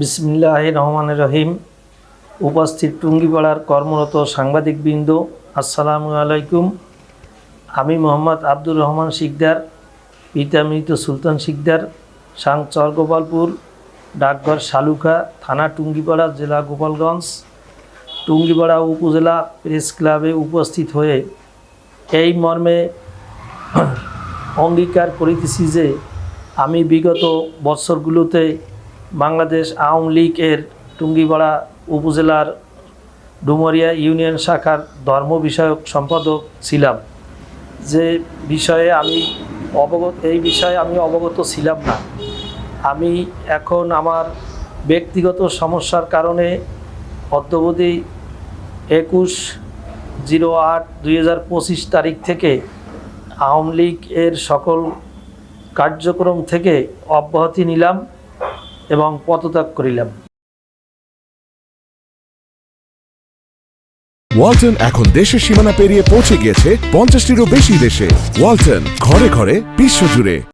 বিসমিল্লাহ রহমান রহিম। উপস্থিত টুঙ্গিপাড়ার কর্মরত সাংবাদিকবৃন্দ, আসসালামু আলাইকুম। আমি মোহাম্মদ আব্দুর রহমান শিকদার পিতা মৃত সুলতান শিকদার, সাং চরগোপালপুর, ডাকঘর শালুখা থানা টুঙ্গিপাড়া, জেলা গোপালগঞ্জ, টুঙ্গিপাড়া উপজেলা প্রেস ক্লাবে উপস্থিত হয়ে এই মর্মে অঙ্গীকার করিতেছি যে, আমি বিগত বৎসরগুলোতে বাংলাদেশ আওয়ামী লীগের টুঙ্গিপাড়া উপজেলার ডুমরিয়া ইউনিয়ন শাখার ধর্ম বিষয়ক সম্পাদক ছিলাম। যে বিষয়ে আমি অবগত, এই বিষয়ে আমি অবগত ছিলাম না। আমি এখন আমার ব্যক্তিগত সমস্যার কারণে অদ্যবধি একুশ জিরো আট দুই তারিখ থেকে আওয়ামী লীগ এর সকল কার্যক্রম থেকে অব্যাহতি নিলাম। এবং পদত্যাগ করিলাম। ওয়ালটন এখন দেশের সীমানা পেরিয়ে পৌঁছে গিয়েছে পঞ্চাশটিরও বেশি দেশে। ওয়ালটন ঘরে ঘরে বিশ্বজুড়ে।